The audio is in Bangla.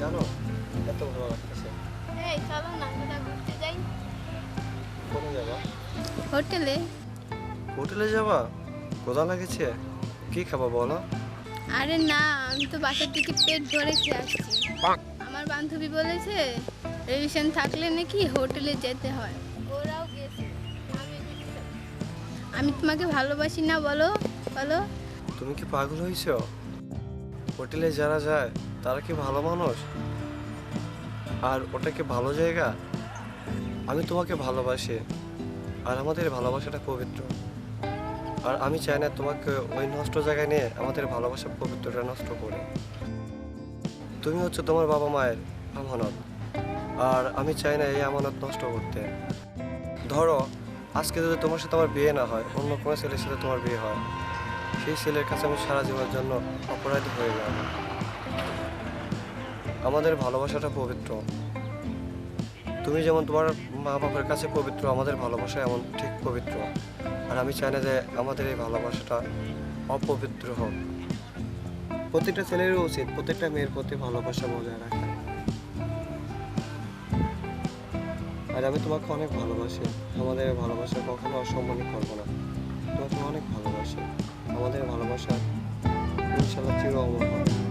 জানো এত ভালো লাগতেছে। ঘুরতে যাই। কোনে হোটেলে। হোটেলে যাবা? কোদা লাগেছে। কি খাব বলো আরে না আমি তো বাসার থেকে পেট ভরে খেয়ে আসছি। আমার বান্ধবী বলেছে রেভিশন থাকলে নাকি হোটেলে যেতে হয়। ওরাও গেছে। আমি তোমাকে ভালোবাসি না বলো বলো। তুমি কি পাগল হয়েছো? হোটেলে যারা যায়, তারা কি ভালো মানুষ? আর ওটা কি ভালো জায়গা? আমি তোমাকে ভালোবাসি, আর আমাদের ভালোবাসাটা পবিত্র। আর আমি চাই না তোমাকে ওই নষ্ট জায়গায় নিয়ে আমাদের ভালোবাসা পবিত্রটা নষ্ট করে। তুমি হচ্ছে তোমার বাবা মায়ের আমানত, আর আমি চাই না এই আমানত নষ্ট করতে। ধরো, আজকে যদি তোমার সাথে আমার বিয়ে না হয়, অন্য কোনো ছেলের সাথে তোমার বিয়ে হয় সেই ছেলের কাছে আমি সারা জীবনের জন্য অপরাধী হয়ে যাব আমাদের ভালোবাসাটা পবিত্র। তুমি যেমন তোমার মা বাবার কাছে পবিত্র, আমাদের ভালোবাসা এমন ঠিক পবিত্র। আর আমি চাই না যে আমাদের এই ভালোবাসাটা অপবিত্র হোক। প্রত্যেকটা ছেলেরই উচিত, প্রত্যেকটা মেয়ের প্রতি ভালোবাসা বজায় রাখা। আর আমি তোমাকে অনেক ভালোবাসি। আমাদের ভালোবাসা কখনো অসম্মানিত করব না। তোমাকে অনেক ভালোবাসা। আমাদের ভালোবাসা ইনশাল্লাহ চির অমর হবে